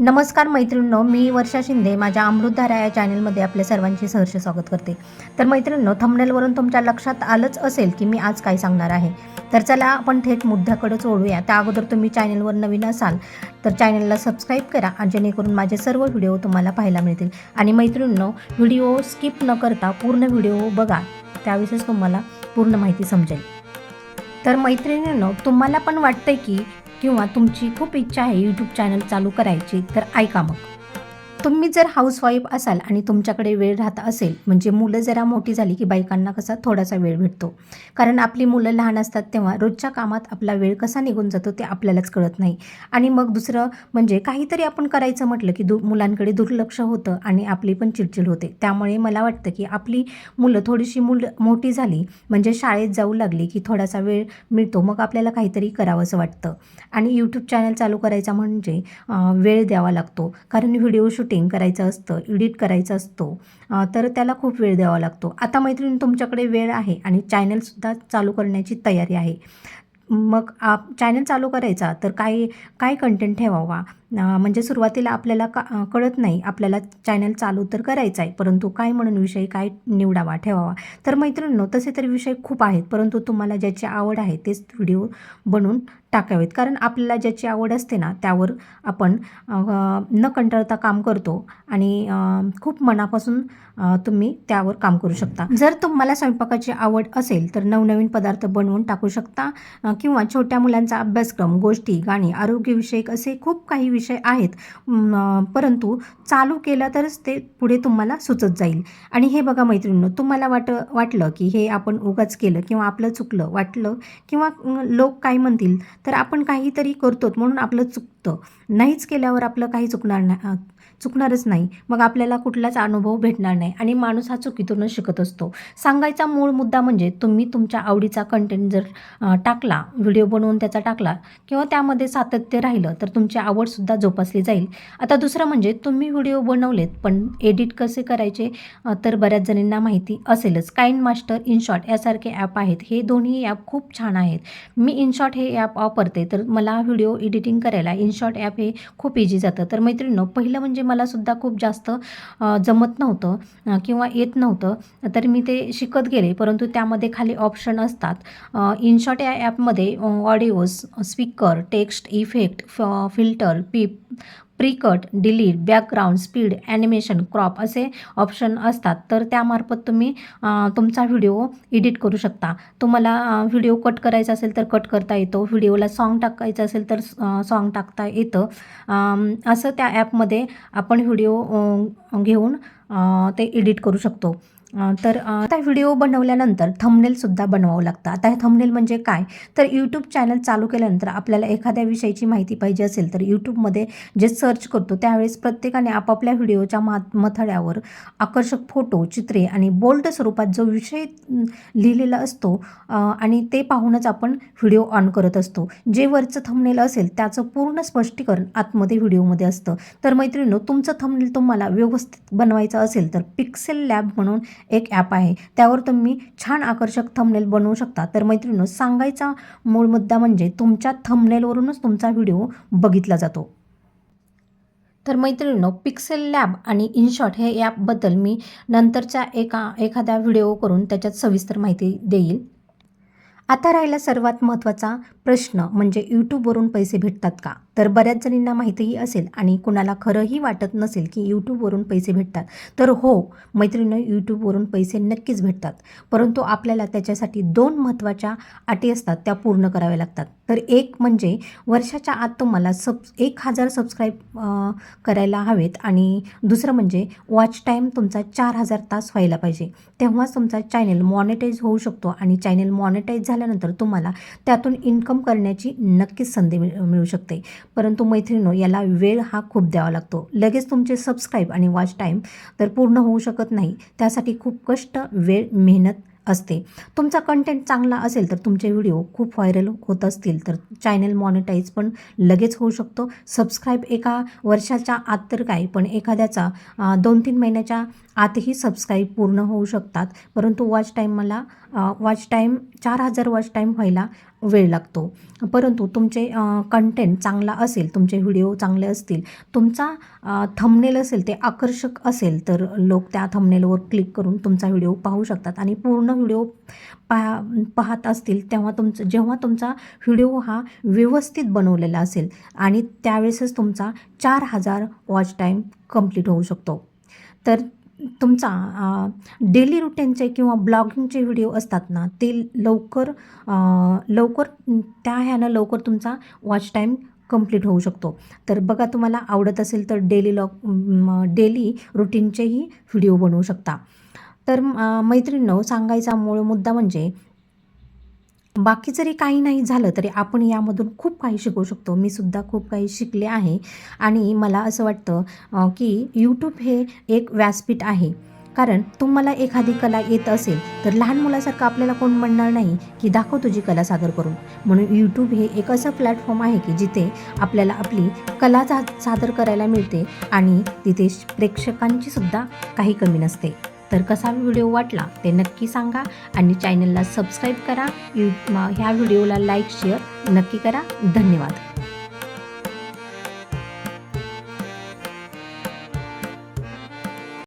नमस्कार मैत्रिणींनो मी वर्षा शिंदे. माझ्या अमृतधारा या चॅनलमध्ये आपल्या सर्वांचे सहर्ष स्वागत करते. तर मैत्रिणींनो थंबनेलवरून तुमच्या लक्षात आलंच असेल की मी आज काय सांगणार आहे. तर चला आपण थेट मुद्द्याकडेच ओढूया. त्या अगोदर तुम्ही चॅनलवर नवीन असाल तर चॅनलला सबस्क्राईब करा आणि जेणेकरून माझे सर्व व्हिडिओ तुम्हाला पाहायला मिळतील. आणि मैत्रिणींनो व्हिडिओ स्किप न करता पूर्ण व्हिडिओ बघा. त्यावेळेसच तुम्हाला पूर्ण माहिती समजेल. तर मैत्रिणींनो तुम्हाला पण वाटतंय की किंवा तुमची खूप इच्छा आहे यूट्यूब चॅनल चालू करायची तर ऐका मग. तुम्ही जर हाऊसवाईफ असाल आणि तुमच्याकडे वेळ राहत असेल म्हणजे मुलं जरा मोठी झाली की बायकांना कसा थोडासा वेळ भेटतो. कारण आपली मुलं लहान असतात तेव्हा रोजच्या कामात आपला वेळ कसा निघून जातो ते आपल्यालाच कळत नाही. आणि मग दुसरं म्हणजे काहीतरी आपण करायचं म्हटलं की दु मुलांकडे दुर्लक्ष होतं आणि आपली पण चिडचिड होते. त्यामुळे मला वाटतं की आपली मुलं थोडीशी मुलं मोठी झाली म्हणजे शाळेत जाऊ लागली की थोडासा वेळ मिळतो मग आपल्याला काहीतरी करावंसं वाटतं. आणि यूट्यूब चॅनल चालू करायचा म्हणजे वेळ द्यावा लागतो. कारण व्हिडिओ शूट शूटिंग करायचं असतं एडिट करायचं असतो तर त्याला खूप वेळ द्यावा लागतो. आता मैत्रिणी तुमच्याकडे वेळ आहे आणि चॅनलसुद्धा चालू करण्याची तयारी आहे. मग आप चॅनल चालू करायचा तर काय काय कंटेंट ठेवावा? म्हणजे सुरुवातीला आपल्याला का कळत नाही आपल्याला चॅनल चालू तर करायचा आहे परंतु काय म्हणून विषय काय निवडावा ठेवावा? तर मैत्रिणींनो तसे तर विषय खूप आहेत परंतु तुम्हाला ज्याची आवड आहे तेच व्हिडिओ बनवून टाकावेत. कारण आपल्याला ज्याची आवड असते ना त्यावर आपण न कंटाळता काम करतो आणि खूप मनापासून तुम्ही त्यावर काम करू शकता. जर तुम्हाला स्वयंपाकाची आवड असेल तर नवनवीन पदार्थ बनवून टाकू शकता किंवा छोट्या मुलांचा अभ्यासक्रम गोष्टी गाणी आरोग्यविषयक असे खूप काही विषय आहेत. परंतु चालू केलं तरच ते पुढे तुम्हाला सुचत जाईल. आणि हे बघा मैत्रिणींनो तुम्हाला वाट वाटलं की हे आपण उगाच केलं किंवा आपलं चुकलं वाटलं किंवा लोक काय म्हणतील? तर आपण काहीतरी करतो म्हणून आपलं चुक शकतं. नाहीच केल्यावर आपलं काही चुकणार नाही चुकणारच नाही. मग आपल्याला कुठलाच अनुभव भेटणार नाही आणि माणूस हा चुकीतूनच शिकत असतो. सांगायचा मूळ मुद्दा म्हणजे तुम्ही तुमच्या आवडीचा कंटेंट जर टाकला व्हिडिओ बनवून त्याचा टाकला किंवा त्यामध्ये सातत्य राहिलं तर तुमची आवडसुद्धा जोपासली जाईल. आता दुसरं म्हणजे तुम्ही व्हिडिओ बनवलेत पण एडिट कसे करायचे तर बऱ्याच जणींना माहिती असेलच. काइंड मास्टर इनशॉट यासारखे ॲप आहेत. हे दोन्ही ॲप खूप छान आहेत. मी इनशॉट हे ॲप वापरते तर मला व्हिडिओ एडिटिंग करायला इनशॉर्ट ॲप हे खूप इझी जातं. तर मैत्रिणींनो पहिलं म्हणजे मला सुद्धा खूप जास्त जमत नव्हतं किंवा येत नव्हतं तर मी ते शिकत गेले. परंतु त्यामध्ये खाली ऑप्शन असतात. इनशॉट या ॲपमध्ये audios speaker text effect filter PIP precut delete background speed animation crop असे ऑप्शन असतात. तर त्यामार्फत तुम्ही तुमचा व्हिडिओ एडिट करू शकता. तुम्हाला व्हिडिओ कट करायचा असेल तर कट करता येतो. व्हिडिओला सॉन्ग टाकायचं असेल तर सॉन्ग टाकता येतं. असं त्या ॲपमध्ये आपण व्हिडिओ घेऊन ते एडिट करू शकतो. तर त्या आता व्हिडिओ बनवल्यानंतर थंबनेलसुद्धा बनवावं लागतं. आता हे थंबनेल म्हणजे काय? तर यूट्यूब चॅनल चालू केल्यानंतर आपल्याला एखाद्या विषयाची माहिती पाहिजे असेल तर यूट्यूबमध्ये जे सर्च करतो त्यावेळेस प्रत्येकाने आपापल्या व्हिडिओच्या मा मथळ्यावर आकर्षक फोटो चित्रे आणि बोल्ड स्वरूपात जो विषय लिहिलेला असतो आणि ते पाहूनच आपण व्हिडिओ ऑन करत असतो. जे वरचं थंबनेल असेल त्याचं पूर्ण स्पष्टीकरण आतमध्ये व्हिडिओमध्ये असतं. तर मैत्रिणींनो तुमचं थंबनेल तुम्हाला व्यवस्थित बनवायचं असेल तर पिक्सेल लॅब म्हणून एक ॲप आहे. त्यावर तुम्ही छान आकर्षक थंबनेल बनवू शकता. तर मैत्रिणींनो सांगायचा मूळ मुद्दा म्हणजे तुमच्या थंबनेलवरूनच तुमचा व्हिडिओ बघितला जातो. तर मैत्रिणींनो पिक्सेल लॅब आणि इनशॉट हे ॲपबद्दल मी नंतरच्या एका एखाद्या व्हिडिओ करून त्याच्यात सविस्तर माहिती देईल. आता राहिला सर्वात महत्त्वाचा प्रश्न म्हणजे यूट्यूबवरून पैसे भेटतात का? तर बऱ्याच जणींना माहितीही असेल आणि कुणाला खरंही वाटत नसेल की यूट्यूबवरून पैसे भेटतात. तर हो मैत्रिणीनं यूट्यूबवरून पैसे नक्कीच भेटतात. परंतु आपल्याला त्याच्यासाठी दोन महत्त्वाच्या अटी असतात त्या पूर्ण कराव्या लागतात. तर एक म्हणजे वर्षाच्या आत तुम्हाला सब एक हजार सबस्क्राईब करायला हवेत आणि दुसरं म्हणजे वॉच टाईम तुमचा चार हजार तास व्हायला पाहिजे. तेव्हाच तुमचा चॅनल मॉनिटाईज होऊ शकतो आणि चॅनल मॉनिटाईज झाल्यानंतर तुम्हाला त्यातून इन्कम करण्याची नक्कीच संधी मिळ मिळू शकते. परंतु मैत्रिणो याला वेळ हा खूप द्यावा लागतो. लगेच तुमचे सबस्क्राईब आणि वॉच टाईम तर पूर्ण होऊ शकत नाही. त्यासाठी खूप कष्ट वेळ मेहनत असते. तुमचा कंटेंट चांगला असेल तर तुमचे व्हिडिओ खूप व्हायरल होत असतील तर चॅनल मॉनिटाईज पण लगेच होऊ शकतो. सबस्क्राईब एका वर्षाच्या आत तर काय पण एखाद्याचा दोन तीन महिन्याच्या आतही सबस्क्राईब पूर्ण होऊ शकतात. परंतु वॉच टाईम मला वॉच टाईम चार हजार वॉच टाईम व्हायला वेळ लागतो. परंतु तुमचे कंटेंट चांगला असेल तुमचे व्हिडिओ चांगले असतील तुमचा थंबनेल असेल ते आकर्षक असेल तर लोक त्या थंबनेलवर क्लिक करून तुमचा व्हिडिओ पाहू शकतात. आणि पूर्ण व्हिडिओ पा पाहत असतील तेव्हा तुमचं जेव्हा तुमचा व्हिडिओ हा व्यवस्थित बनवलेला असेल आणि त्यावेळेसच तुमचा चार हजार वॉच टाईम कंप्लीट होऊ शकतो. तर तुमचा डेली रुटीनचे किंवा ब्लॉगिंगचे व्हिडिओ असतात ना ते लवकर लवकर त्या ह्यानं लवकर तुमचा वॉच टाईम कंप्लीट होऊ शकतो. तर बघा तुम्हाला आवडत असेल तर डेली लॉग डेली रुटीनचेही व्हिडिओ बनवू शकता. तर मैत्रिणींनो सांगायचा मूळ मुद्दा म्हणजे बाकी जरी काही नाही झालं तरी आपण यामधून खूप काही शिकू शकतो. मी सुद्धा खूप काही शिकले आहे. आणि मला असं वाटतं की यूट्यूब हे एक व्यासपीठ आहे. कारण तुम्हाला एखादी कला येत असेल तर लहान मुलासारखं आपल्याला कोण म्हणणार नाही की दाखव तुझी कला सादर करून. म्हणून यूट्यूब हे एक असं प्लॅटफॉर्म आहे की जिथे आपल्याला आपली कला सादर करायला मिळते आणि तिथे प्रेक्षकांची सुद्धा काही कमी नसते. तर कसा व्हिडिओ वाटला ते नक्की सांगा आणि चॅनलला सबस्क्राईब करा. यू ह्या व्हिडिओला लाईक शेअर नक्की करा. धन्यवाद.